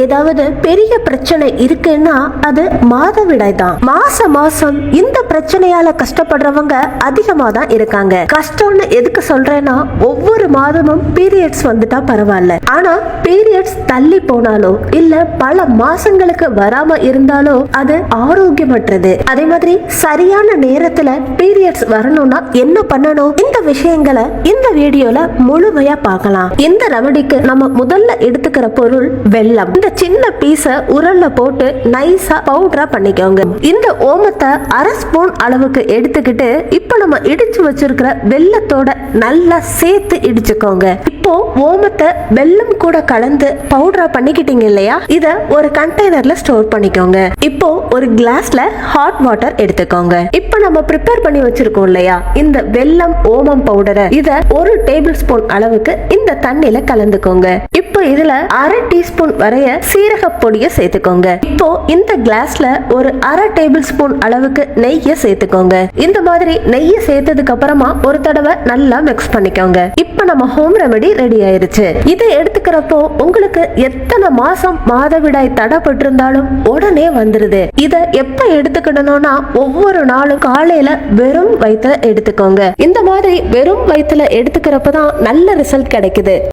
ஏதாவது பெரிய பிரச்சனை இருக்குன்னா அது மாதவிடாய் தான் மாச மாசம் இந்த பிரச்சனையால கஷ்டப்படுறவங்க அதிகமா தான் இருக்காங்க. கஷ்டம்னு எதுக்கு சொல்றேன்னா ஒவ்வொரு மாதமும் பீரியட்ஸ் வந்துட்டா பரவாயில்ல. ஆனா பீரியட்ஸ் தள்ளி போனாலோ இல்ல பல மாசங்களுக்கு வராம இருந்தாலோ அது ஆரோக்கியமற்றது. அதே மாதிரி சரியான நேரத்துல பீரியட்ஸ் வரணும்னா என்ன பண்ணணும்? இந்த விஷயங்களை இந்த வீடியோல முழுமையா பார்க்கலாம். இந்த ரெமடிக்கு நம்ம முதல்ல எடுத்துக்கிற பொருள் வெள்ளம். இந்த சின்ன பீஸ உரல்ல போட்டு நைஸா பவுடரா பண்ணிக்கோங்க. இந்த ஓமத்தை அரை ஸ்பூன் அளவுக்கு எடுத்துக்கிட்டு இப்போ நம்ம இடிச்சு வச்சிருக்கிற வெள்ளத்தோட நல்லா சேர்த்து இடிச்சுக்கோங்க. இப்போ ஓமத்தை வெல்லம் கூட கலந்து பவுடரா பண்ணிக்கிட்டீங்க இல்லையா? இத ஒரு கண்டெய்னர்ல ஸ்டோர் பண்ணிக்கோங்க. இப்போ ஒரு கிளாஸ்ல ஹாட் வாட்டர் எடுத்துக்கோங்க. இப்போ நம்ம ப்ரிப்பேர் பண்ணி வச்சிருக்கோம் இல்லையா? இந்த வெல்லம் ஓமம் பவுடரை இத ஒரு டேபிள் ஸ்பூன் அளவுக்கு இந்த தண்ணியில கலந்துக்கோங்க. ஒரு இதுல அரை டீஸ்பூன் வரைய சீரக பொடியை சேர்த்துக்கோங்க. இப்போ இந்த கிளாஸ்ல ஒரு அரை டேபிள் ஸ்பூன் அளவுக்கு நெய்யை சேர்த்துக்கோங்க. இந்த மாதிரி நெய்யை சேர்த்ததுக்கு அப்புறமா ஒரு தடவை நல்லா மிக்ஸ் பண்ணிக்கோங்க. இப்போ நம்ம ஹோம் ரெமெடி ரெடி ஆயிருச்சு. இதை எடுத்துக்கிறப்போ உங்களுக்கு எத்தனை மாசம் மாதவிடாய் தடைப்பட்டிருந்தாலும் உடனே வந்துருது. இத எப்ப எடுத்துக்கணும்னா ஒவ்வொரு நாளும் காலையில வெறும் வயிற்றுல எடுத்துக்கோங்க. இந்த மாதிரி வெறும் வயிற்றுல எடுத்துக்கிறப்ப தான் நல்ல ரிசல்ட் கிடைக்குது.